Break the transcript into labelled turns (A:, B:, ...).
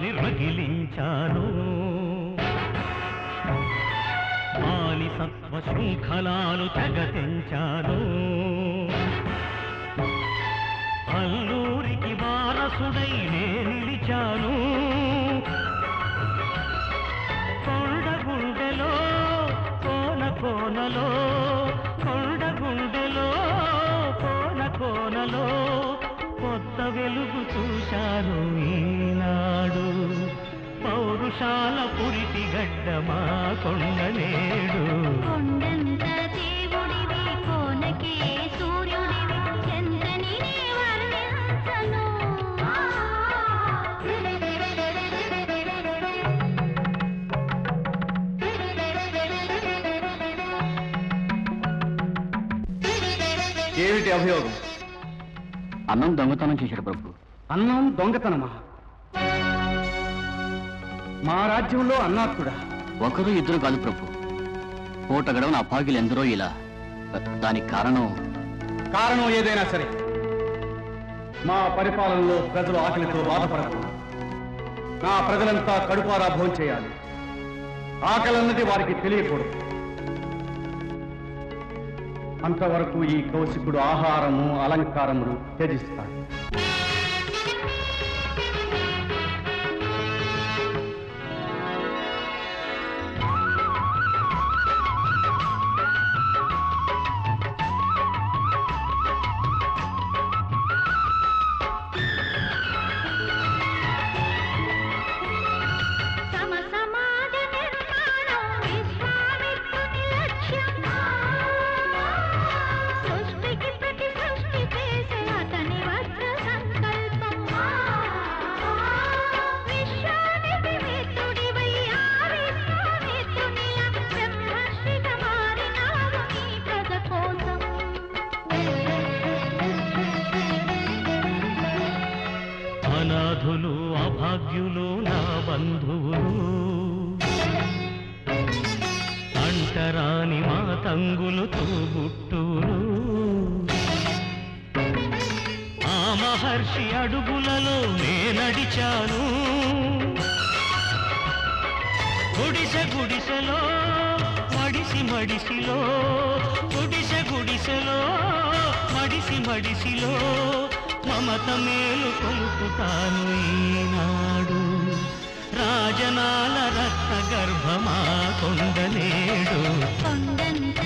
A: పెదవుల్లో స్వతంత్రాగ్ని రగిలించాను శృంఖలాలు తెగతించాను. అల్లూరికి వారసుడై నే నిలిచాను. కొండ గుండెలో కోన కోనలో కొండ గుండెలో కోన కోనలో కొత్త వెలుగు చూశాను. ఈనాడు పౌరుషాల పురిటి గడ్డ మా కొండ నేడు.
B: ఏమిటి అభియోగం?
C: అన్నం దొంగతనం చేశాడు ప్రభు.
B: అన్నం దొంగతనమా? మా రాజ్యంలో అన్నాత్తుడా
C: ఒకరు ఇద్దరు కాదు ప్రభు. పూట గడవన అభాగ్యులు ఎందరో ఇలా. దానికి కారణం?
B: కారణం ఏదైనా సరే. మా పరిపాలనలో ప్రజలు ఆకలితో బాధపడకూడదు నా ప్రజలంతా కడుపారా భోజనం చేయాలి. ఆకలన్నది వారికి తెలియకూడదు. అంతవరకు ఈ కౌశికుడు ఆహారము అలంకారములు త్యజిస్తాడు.
A: బంధువులు అంటరాని మా తంగులు తోబుట్టులు ఆ మహర్షి అడుగులలో నేనడిచాను. గుడిసె గుడిసెలో మడిసి మడిసిలో గుడిసె గుడిసెలో మడిసి మడిసిలో మమత మేలు కొలుపుతాను ఈనాడు. రాజనాల రక్త గర్భమా కొండనేడు
D: కొండంత